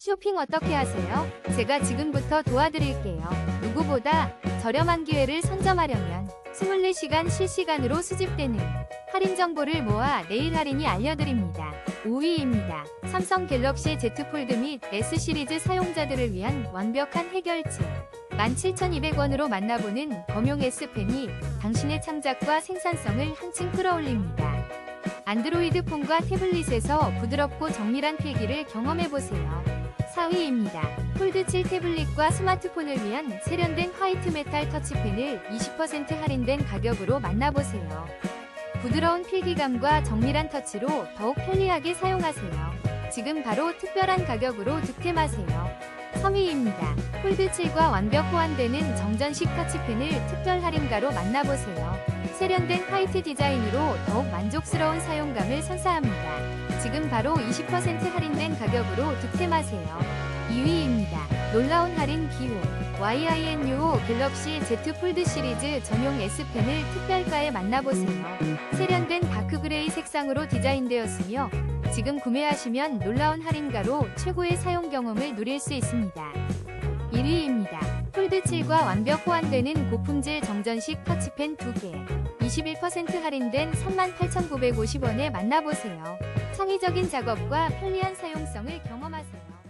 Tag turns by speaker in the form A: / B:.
A: 쇼핑 어떻게 하세요? 제가 지금부터 도와드릴게요. 누구보다 저렴한 기회를 선점하려면 24시간 실시간으로 수집되는 할인 정보를 모아 내일 할인이 알려드립니다. 5위입니다. 삼성 갤럭시 Z 폴드 및 S 시리즈 사용자들을 위한 완벽한 해결책. 17,200원으로 만나보는 검용 S펜이 당신의 창작과 생산성을 한층 끌어올립니다. 안드로이드 폰과 태블릿에서 부드럽고 정밀한 필기를 경험해보세요. 4위입니다. 폴드 7 태블릿과 스마트폰을 위한 세련된 화이트 메탈 터치펜을 20% 할인된 가격으로 만나보세요. 부드러운 필기감과 정밀한 터치로 더욱 편리하게 사용하세요. 지금 바로 특별한 가격으로 득템하세요. 3위입니다. 폴드 7과 완벽 호환되는 정전식 터치펜을 특별 할인가로 만나보세요. 세련된 화이트 디자인으로 더욱 만족스러운 사용감을 선사합니다. 지금 바로 20% 할인된 가격으로 득템하세요. 2위입니다. 놀라운 할인 기호 YINUO 갤럭시 Z 폴드 시리즈 전용 S펜을 특별가에 만나보세요. 세련된 다크그레이 색상으로 디자인되었으며 지금 구매하시면 놀라운 할인가로 최고의 사용 경험을 누릴 수 있습니다. 1위입니다. 폴드 7과 완벽 호환되는 고품질 정전식 터치펜 2개 21% 할인된 38,950원에 만나보세요. 창의적인 작업과 편리한 사용성을 경험하세요.